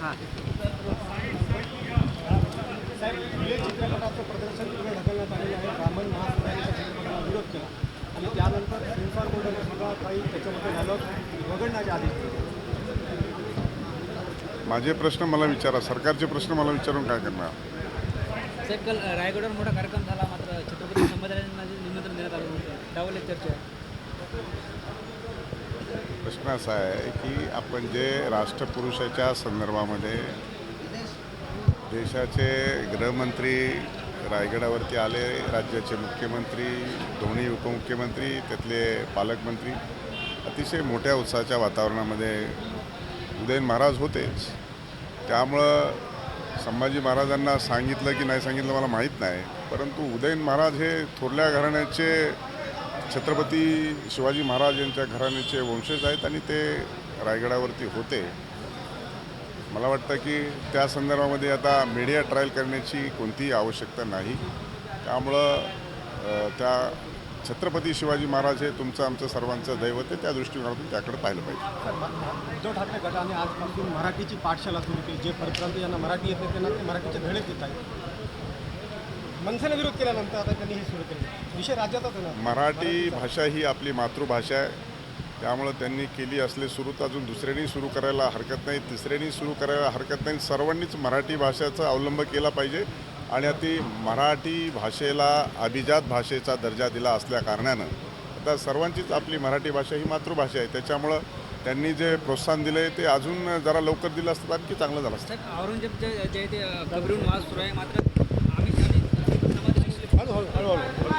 हा विरोध केला आणि त्यानंतर माझे प्रश्न मला विचारा सरकारचे प्रश्न मला विचारून काय करणार? साहेब काल रायगडवर मोठा कार्यक्रम झाला मात्र छत्रपती संभाजीराजांना जे निमंत्रण देण्यात आलं होतं त्यावर एक चर्चा आहे. प्रश्न असा आहे की आपण जे राष्ट्रपुरुषाच्या संदर्भामध्ये देशाचे गृहमंत्री रायगडावरती आले राज्याचे मुख्यमंत्री दोन्ही उपमुख्यमंत्री त्यातले पालकमंत्री अतिशय मोठ्या उत्साहाच्या वातावरणामध्ये उदयन महाराज होतेच. त्यामुळं संभाजी महाराजांना सांगितलं की नाही सांगितलं मला माहीत नाही. परंतु उदयन महाराज हे थोरल्या घराण्याचे छत्रपती शिवाजी महाराज यांच्या घराण्याचे वंशज आहेत आणि ते रायगडावरती होते. मला वाटतं की त्या संदर्भामध्ये आता मीडिया ट्रायल करण्याची कोणतीही आवश्यकता नाही. त्यामुळं त्या छत्रपती शिवाजी महाराज हे तुमचं आमचं सर्वांचं दैवत आहे. त्या दृष्टिकोनातून त्याकडे पाहिलं पाहिजे. उद्धव ठाकरे गटाने आजपासून मराठीची पाठशाला सुरू केली. जे परप्रांतीय यांना मराठी येत नाही त्यांना ते मराठीचे धडे देत आहेत. मनसेने विरोध केल्यानंतर आता त्यांनी हे सुरू केलं. विषय राज्याचाच आहे मराठी भाषा ही आपली मातृभाषा आहे. त्यामुळं त्यांनी केली असले सुरू तर अजून दुसऱ्यांनी सुरू करायला हरकत नाही. तिसऱ्यांनी सुरू करायला हरकत नाही. सर्वांनीच मराठी भाषेचा अवलंब केला पाहिजे. आणि ती मराठी भाषेला अभिजात भाषेचा दर्जा दिला असल्याकारणानं आता सर्वांचीच आपली मराठी भाषा ही मातृभाषा आहे. त्याच्यामुळं त्यांनी जे प्रोत्साहन दिले ते अजून जरा लवकर दिलं असतं आणखी चांगलं झालं असतं. औरंगजेब जे ते सुरू आहे मात्र हळूहळू.